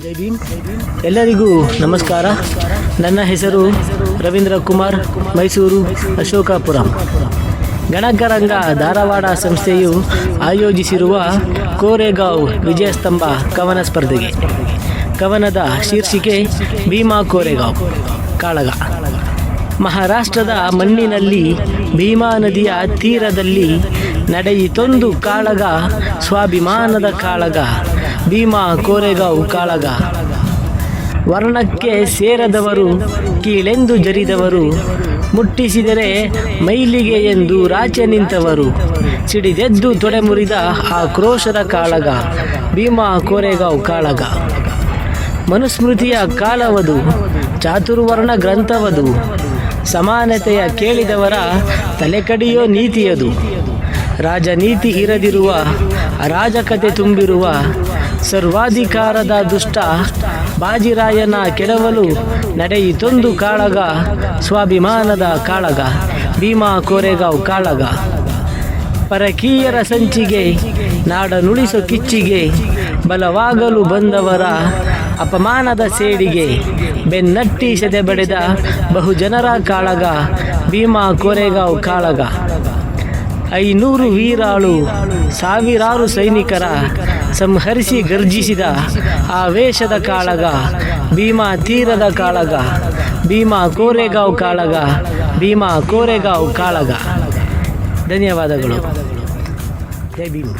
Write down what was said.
ಭೀಮ್ ಎಲ್ಲರಿಗೂ ನಮಸ್ಕಾರ. ನನ್ನ ಹೆಸರು ರವೀಂದ್ರ ಕುಮಾರ್, ಮೈಸೂರು ಅಶೋಕಾಪುರ. ಗಣಕರಂಗ ಧಾರವಾಡ ಸಂಸ್ಥೆಯು ಆಯೋಜಿಸಿರುವ ಕೋರೆಗಾಂವ್ ವಿಜಯಸ್ತಂಭ ಕವನ ಸ್ಪರ್ಧೆಗೆ, ಕವನದ ಶೀರ್ಷಿಕೆ ಭೀಮಾ ಕೋರೆಗಾಂವ್, ಕಾಳಗ. ಮಹಾರಾಷ್ಟ್ರದ ಮಣ್ಣಿನಲ್ಲಿ ಭೀಮಾ ನದಿಯ ತೀರದಲ್ಲಿ ನಡೆಯಿತೊಂದು ಕಾಳಗ, ಸ್ವಾಭಿಮಾನದ ಕಾಳಗ. ಭೀಮಾ ಕೋರೆಗಾಂವ್ ಕಾಳಗ ವರ್ಣಕ್ಕೆ ಸೇರದವರು, ಕೀಳೆಂದು ಜರಿದವರು, ಮುಟ್ಟಿಸಿದರೆ ಮೈಲಿಗೆ ಎಂದು ರಾಚೆ ನಿಂತವರು. ಸಿಡಿದೆದ್ದು ತೊಡೆ ಮುರಿದ ಆ ಕ್ರೋಶದ ಕಾಳಗ, ಭೀಮಾ ಕೋರೆಗಾಂವ್ ಕಾಳಗ ಮನುಸ್ಮೃತಿಯ ಕಾಲವದು, ಚಾತುರ್ವರ್ಣ ಗ್ರಂಥವದು. ಸಮಾನತೆಯ ಕೇಳಿದವರ ತಲೆ ಕಡಿಯೋ ನೀತಿಯದು. ರಾಜನೀತಿ ಇರದಿರುವ, ಅರಾಜಕತೆ ತುಂಬಿರುವ ಸರ್ವಾಧಿಕಾರದ ದುಷ್ಟ ಬಾಜಿರಾಯನ ಕೆಡವಲು ನಡೆಯಿತೊಂದು ಕಾಳಗ, ಸ್ವಾಭಿಮಾನದ ಕಾಳಗ, ಭೀಮಾ ಕೋರೆಗಾವ್ ಕಾಳಗ. ಪರಕೀಯರ ಸಂಚಿಗೆ ನಾಡ ನುಡಿಸೋ ಕಿಚ್ಚಿಗೆ, ಬಲವಾಗಲು ಬಂದವರ ಅಪಮಾನದ ಸೇಡಿಗೆ, ಬೆನ್ನಟ್ಟಿ ಸದೆ ಬಡಿದ ಬಹುಜನರ ಕಾಳಗ, ಭೀಮಾ ಕೋರೆಗಾವ್ ಕಾಳಗ. ಐನೂರು ವೀರಾಳು, ಸಾವಿರಾರು ಸೈನಿಕರ ಸಂಹರಿಸಿ ಗರ್ಜಿಸಿದ ಆ ವೇಷದ ಕಾಳಗ, ಭೀಮಾ ತೀರದ ಕಾಳಗ, ಭೀಮಾ ಕೋರೆಗಾವ್ ಕಾಳಗ, ಭೀಮಾ ಕೋರೆಗಾಂವ್ ಕಾಳಗ. ಧನ್ಯವಾದಗಳು. ಜೈ ಭೀಮ್.